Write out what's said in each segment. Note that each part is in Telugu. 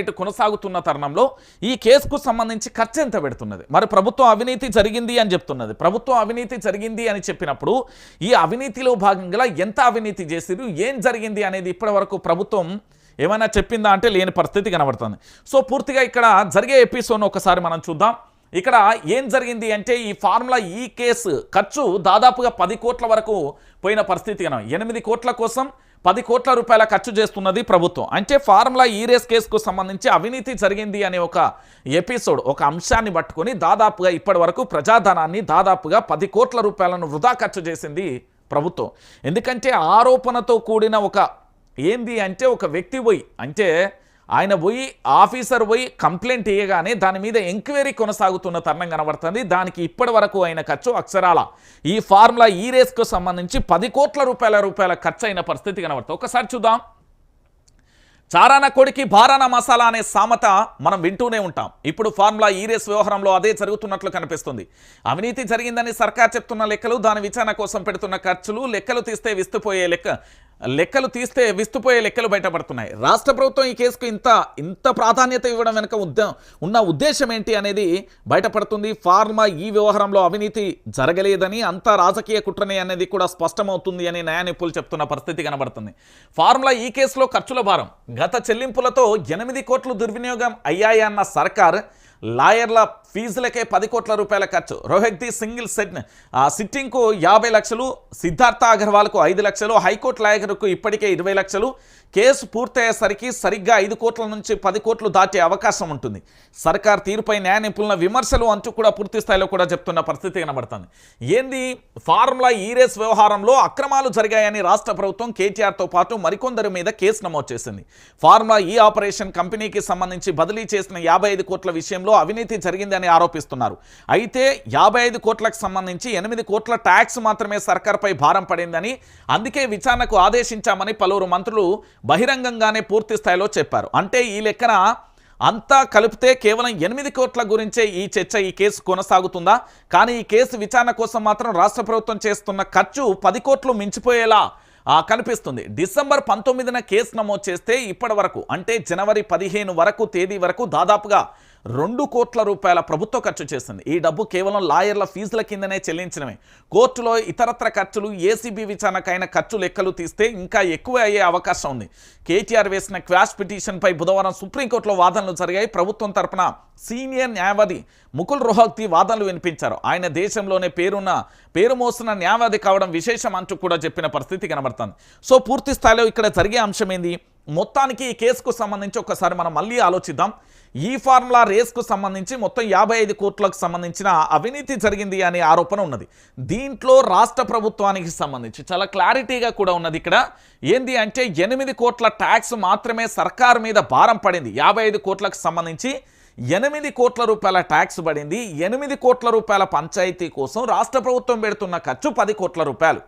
ఇటు కొనసాగుతున్న తరుణంలో ఈ కేసుకు సంబంధించి ఖర్చు ఎంత పెడుతున్నది? మరి ప్రభుత్వం అవినీతి జరిగింది అని చెప్తున్నది. ప్రభుత్వం అవినీతి జరిగింది అని చెప్పినప్పుడు ఈ అవినీతిలో భాగంగా ఎంత అవినీతి చేసిరు ఏం జరిగింది అనేది ఇప్పటి ప్రభుత్వం ఏమైనా చెప్పిందా అంటే లేని పరిస్థితి కనబడుతుంది. సో పూర్తిగా ఇక్కడ జరిగే ఎపిసోడ్ను ఒకసారి మనం చూద్దాం. ఇక్కడ ఏం జరిగింది అంటే ఈ ఫార్ములా ఈ కేసు ఖర్చు దాదాపుగా పది కోట్ల వరకు పోయిన పరిస్థితి కనం ఎనిమిది కోట్ల కోసం పది కోట్ల రూపాయల ఖర్చు చేస్తున్నది ప్రభుత్వం. అంటే ఫార్ములా ఈ రేస్ కేసుకు సంబంధించి అవినీతి జరిగింది అనే ఒక ఎపిసోడ్ ఒక అంశాన్ని పట్టుకొని దాదాపుగా ఇప్పటి వరకు ప్రజాధనాన్ని దాదాపుగా పది కోట్ల రూపాయలను వృధా ఖర్చు చేసింది ప్రభుత్వం. ఎందుకంటే ఆరోపణతో కూడిన ఒక ఏంది అంటే ఒక వ్యక్తి పోయి అంటే ఆయన పోయి ఆఫీసర్ పోయి కంప్లైంట్ ఇవ్వగానే దాని మీద ఎంక్వైరీ కొనసాగుతున్న తరుణం కనబడుతుంది. దానికి ఇప్పటి వరకు అయిన ఖర్చు అక్షరాల ఈ ఫార్ములా ఈ రేస్కు సంబంధించి పది కోట్ల రూపాయల రూపాయల ఖర్చు అయిన పరిస్థితి కనబడుతుంది. ఒకసారి చూద్దాం. చారాన కొడికి భారాన మసాలా అనే సామెత మనం వింటూనే ఉంటాం. ఇప్పుడు ఫార్ములా ఈ రేస్ వ్యవహారంలో అదే జరుగుతున్నట్లు కనిపిస్తుంది. అవినీతి జరిగిందని సర్కార్ చెప్తున్న లెక్కలు దాని విచారణ కోసం పెడుతున్న ఖర్చులు లెక్కలు తీస్తే విస్తుపోయే లెక్క లెక్కలు తీస్తే విస్తుపోయే లెక్కలు బయటపడుతున్నాయి. రాష్ట్ర ప్రభుత్వం ఈ కేసుకు ఇంత ఇంత ప్రాధాన్యత ఇవ్వడం వెనుక ఉద్ద ఉన్న ఉద్దేశం ఏంటి అనేది బయటపడుతుంది. ఫార్మా ఈ వ్యవహారంలో అవినీతి జరగలేదని అంత రాజకీయ కుట్రనే అనేది కూడా స్పష్టమవుతుంది అని న్యాయ నిపుణులు చెప్తున్న పరిస్థితి కనబడుతుంది. ఫార్ములా ఈ కేసులో ఖర్చుల భారం గత చెల్లింపులతో ఎనిమిది కోట్లు దుర్వినియోగం అయ్యాయన్న సర్కార్ లాయర్ల ఫీజులకే పది కోట్ల రూపాయల ఖర్చు. రోహెక్ది సింగిల్ సెట్. సిట్టింగ్కు యాభై లక్షలు సిద్ధార్థ అగర్వాల్కు ఐదు లక్షలు హైకోర్టు లాయర్కు ఇప్పటికే ఇరవై లక్షలు. కేసు పూర్తయ్యేసరికి సరిగ్గా ఐదు కోట్ల నుంచి పది కోట్లు దాటే అవకాశం ఉంటుంది. సర్కార్ తీరుపై న్యాయ నిపుణుల విమర్శలు అంటూ కూడా పూర్తి స్థాయిలో కూడా చెప్తున్న పరిస్థితి కనబడుతుంది. ఏంది? ఫార్ములా ఈ రేస్ వ్యవహారంలో అక్రమాలు జరిగాయని రాష్ట్ర ప్రభుత్వం కేటీఆర్తో పాటు మరికొందరి మీద కేసు నమోదు చేసింది. ఫార్ములా ఈ ఆపరేషన్ కంపెనీకి సంబంధించి బదిలీ చేసిన యాభై ఐదు కోట్ల విషయంలో అవినీతి జరిగిందని ఆరోపిస్తున్నారు. అయితే యాభై ఐదు కోట్లకు సంబంధించి ఎనిమిది కోట్ల ట్యాక్స్ మాత్రమే సర్కార్పై భారం పడిందని అందుకే విచారణకు ఆదేశించామని పలువురు మంత్రులు బహిరంగంగానే పూర్తి స్థాయిలో చెప్పారు. అంటే ఈ లెక్కన అంతా కలిపితే కేవలం ఎనిమిది కోట్ల గురించే ఈ చర్చ ఈ కేసు కొనసాగుతుందా? కానీ ఈ కేసు విచారణ కోసం మాత్రం రాష్ట్ర ప్రభుత్వం చేస్తున్న ఖర్చు పది కోట్లు మించిపోయేలా కనిపిస్తుంది. డిసెంబర్ పంతొమ్మిదిన కేసు నమోదు చేస్తే ఇప్పటి వరకు అంటే జనవరి పదిహేను వరకు తేదీ వరకు దాదాపుగా రెండు కోట్ల రూపాయల ప్రభుత్వ ఖర్చు చేసింది. ఈ డబ్బు కేవలం లాయర్ల ఫీజుల కిందనే చెల్లించడమే. కోర్టులో ఇతరత్ర ఖర్చులు ఏసీబీ విచారణకైన ఖర్చు లెక్కలు తీస్తే ఇంకా ఎక్కువ అయ్యే అవకాశం ఉంది. కేటీఆర్ వేసిన క్వాష్ పిటిషన్పై బుధవారం సుప్రీంకోర్టులో వాదనలు జరిగాయి. ప్రభుత్వం తరపున సీనియర్ న్యాయవాది ముకుల్ రోహత్తి వాదనలు వినిపించారు. ఆయన దేశంలోనే పేరున్న పేరు మోసిన న్యాయవాది కావడం విశేషం అంటూ కూడా చెప్పిన పరిస్థితి కనబడుతుంది. సో పూర్తి స్థాయిలో ఇక్కడ జరిగే అంశం ఏంది? మొత్తానికి ఈ కేసుకు సంబంధించి ఒకసారి మనం మళ్ళీ ఆలోచిద్దాం. ఈ ఫార్ములా రేస్కు సంబంధించి మొత్తం యాభై ఐదు కోట్లకు సంబంధించిన అవినీతి జరిగింది అనే ఆరోపణ ఉన్నది. దీంట్లో రాష్ట్ర ప్రభుత్వానికి సంబంధించి చాలా క్లారిటీగా కూడా ఉన్నది ఇక్కడ. ఏంది అంటే ఎనిమిది కోట్ల ట్యాక్స్ మాత్రమే సర్కారు మీద భారం పడింది. యాభై ఐదు కోట్లకు సంబంధించి ఎనిమిది కోట్ల రూపాయల ట్యాక్స్ పడింది. ఎనిమిది కోట్ల రూపాయల పంచాయతీ కోసం రాష్ట్ర ప్రభుత్వం పెడుతున్న ఖర్చు పది కోట్ల రూపాయలు.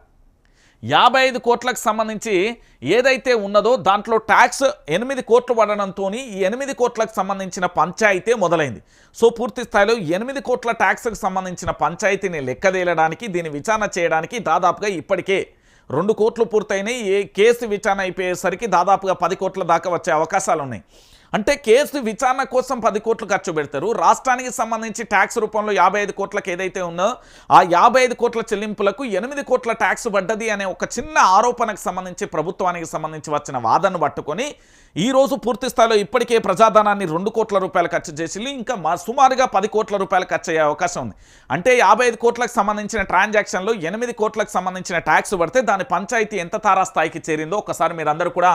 యాభై ఐదు కోట్లకు సంబంధించి ఏదైతే ఉన్నదో దాంట్లో ట్యాక్స్ ఎనిమిది కోట్లు పడడంతో ఈ ఎనిమిది కోట్లకు సంబంధించిన పంచాయతీ మొదలైంది. సో పూర్తి స్థాయిలో ఎనిమిది కోట్ల ట్యాక్స్కు సంబంధించిన పంచాయతీని లెక్కదేయడానికి దీన్ని విచారణ చేయడానికి దాదాపుగా ఇప్పటికే రెండు కోట్లు పూర్తయినాయి. ఏ కేసు విచారణ అయిపోయేసరికి దాదాపుగా పది కోట్ల దాకా వచ్చే అవకాశాలు ఉన్నాయి అంటే కేసు విచారణ కోసం పది కోట్లు ఖర్చు పెడతారు. రాష్ట్రానికి సంబంధించి ట్యాక్స్ రూపంలో యాభై ఐదు కోట్లకు ఏదైతే ఉందో ఆ యాభై ఐదు కోట్ల చెల్లింపులకు ఎనిమిది కోట్ల ట్యాక్స్ పడ్డది అనే ఒక చిన్న ఆరోపణకు సంబంధించి ప్రభుత్వానికి సంబంధించి వచ్చిన వాదనను పట్టుకొని ఈ రోజు పూర్తి స్థాయిలో ఇప్పటికే ప్రజాధనాన్ని రెండు కోట్ల రూపాయలు ఖర్చు చేసి ఇంకా మా- సుమారుగా పది కోట్ల రూపాయలు ఖర్చు అయ్యే అవకాశం ఉంది. అంటే యాభై ఐదు కోట్లకు సంబంధించిన ట్రాన్సాక్షన్లో ఎనిమిది కోట్లకు సంబంధించిన ట్యాక్స్ పడితే దాని పంచాయతీ ఎంత తారా స్థాయికి చేరిందో ఒకసారి మీరందరూ కూడా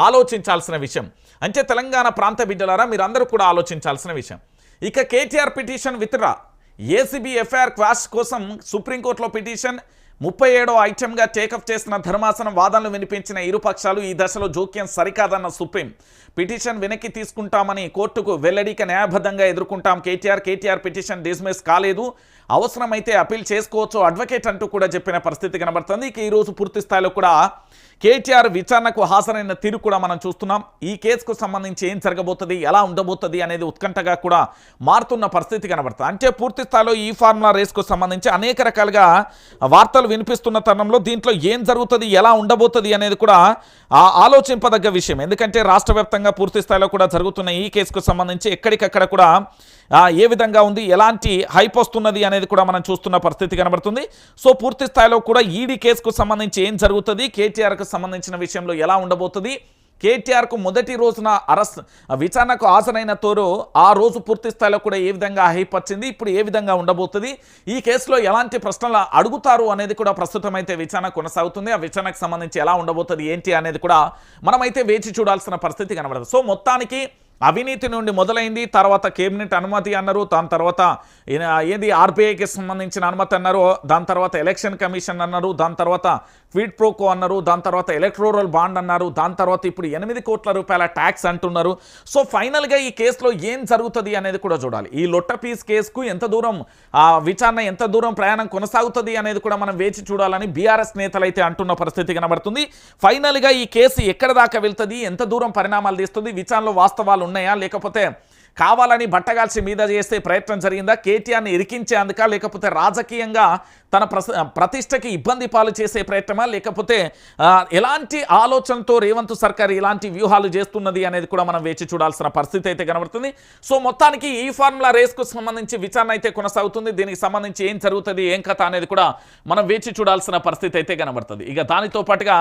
ఆలోచించాల్సిన విషయం. అంటే తెలంగాణ ప్రాంత బిడ్డలారా మీరందరూ కూడా ఆలోచించాల్సిన విషయం. ఇక KTR petition withdraw. ACB FIR quash కోసం సుప్రీంకోర్టులో పిటిషన్. ముప్పై ఏడో ఐటెంగా టేకప్ చేసిన ధర్మాసనం వాదనలు వినిపించిన ఇరు పక్షాలు ఈ దశలో జోక్యం సరికాదన్న సుప్రీం. పిటిషన్ వెనక్కి తీసుకుంటామని కోర్టుకు వెల్లడిక న్యాయబద్ధంగా ఎదుర్కొంటాం. కేటీఆర్ కేటీఆర్ పిటిషన్ డిస్మిస్ కాలేదు. అవసరమైతే అప్పీల్ చేసుకోవచ్చు. అడ్వకేట్ అంటూ కూడా చెప్పిన పరిస్థితి కనబడుతుంది. ఇక ఈరోజు పూర్తి స్థాయిలో కూడా కేటీఆర్ విచారణకు హాజరైన తీరు కూడా మనం చూస్తున్నాం. ఈ కేసుకు సంబంధించి ఏం జరగబోతుంది ఎలా ఉండబోతుంది అనేది ఉత్కంఠగా కూడా మారుతున్న పరిస్థితి కనబడుతుంది. అంటే పూర్తి స్థాయిలో ఈ ఫార్ములా రేస్కు సంబంధించి అనేక రకాలుగా వార్తలు వినిపిస్తున్న తరుణంలో దీంట్లో ఏం జరుగుతుంది ఎలా ఉండబోతుంది అనేది కూడా ఆ ఆలోచింపదగ్గ విషయం. ఎందుకంటే రాష్ట్ర వ్యాప్తంగా పూర్తి స్థాయిలో కూడా జరుగుతున్న ఈ కేసుకు సంబంధించి ఎక్కడికక్కడ కూడా ఏ విధంగా ఉంది ఎలాంటి హైప్ వస్తున్నది అనేది కూడా మనం చూస్తున్న పరిస్థితి కనబడుతుంది. సో పూర్తి స్థాయిలో కూడా ఈడీ కేసుకు సంబంధించి ఏం జరుగుతుంది కేటీఆర్కు సంబంధించిన విషయంలో ఎలా ఉండబోతుంది కేటీఆర్కు మొదటి రోజున అరెస్ట్ విచారణకు హాజరైన తోరు ఆ రోజు పూర్తి స్థాయిలో కూడా ఏ విధంగా హైప్ వచ్చింది ఇప్పుడు ఏ విధంగా ఉండబోతుంది ఈ కేసులో ఎలాంటి ప్రశ్నలు అడుగుతారు అనేది కూడా ప్రస్తుతం అయితే విచారణ కొనసాగుతుంది. ఆ విచారణకు సంబంధించి ఎలా ఉండబోతుంది ఏంటి అనేది కూడా మనమైతే వేచి చూడాల్సిన పరిస్థితి కనబడదు. సో మొత్తానికి అవినీతి నుండి మొదలైంది తర్వాత కేబినెట్ అనుమతి అన్నారు దాని తర్వాత ఏది ఆర్బీఐకి సంబంధించిన అనుమతి అన్నారు దాని తర్వాత ఎలక్షన్ కమిషన్ అన్నారు దాని తర్వాత ఫీడ్ ప్రోకో అన్నారు దాని తర్వాత ఎలక్ట్రోరల్ బాండ్ అన్నారు దాని తర్వాత ఇప్పుడు ఎనిమిది కోట్ల రూపాయల ట్యాక్స్ అంటున్నారు. సో ఫైనల్గా ఈ కేసులో ఏం జరుగుతుంది అనేది కూడా చూడాలి. ఈ లొట్ట పీస్ కేసుకు ఎంత దూరం విచారణ ఎంత దూరం ప్రయాణం కొనసాగుతుంది అనేది కూడా మనం వేచి చూడాలని బీఆర్ఎస్ నేతలు అయితే అంటున్న పరిస్థితి కనబడుతుంది. ఫైనల్గా ఈ కేసు ఎక్కడ దాకా వెళ్తుంది ఎంత దూరం పరిణామాలు తీస్తుంది విచారణలో వాస్తవాలు ఉన్నాయా? లేకపోతే కావాలని బట్టగాల్చి మీద చేసే ప్రయత్నం జరిగిందా? కేటీఆర్ని ఇరికించేందుక లేకపోతే రాజకీయంగా తన ప్రతిష్టకి ఇబ్బంది పాలు చేసే ప్రయత్నమా? లేకపోతే ఎలాంటి ఆలోచనతో రేవంత్ సర్కార్ ఇలాంటి వ్యూహాలు చేస్తున్నది అనేది కూడా మనం వేచి చూడాల్సిన పరిస్థితి అయితే కనబడుతుంది. సో మొత్తానికి ఈ ఫార్ములా రేస్కు సంబంధించి విచారణ అయితే కొనసాగుతుంది. దీనికి సంబంధించి ఏం జరుగుతుంది ఏం కథ అనేది కూడా మనం వేచి చూడాల్సిన పరిస్థితి అయితే కనబడుతుంది. ఇక దానితో పాటుగా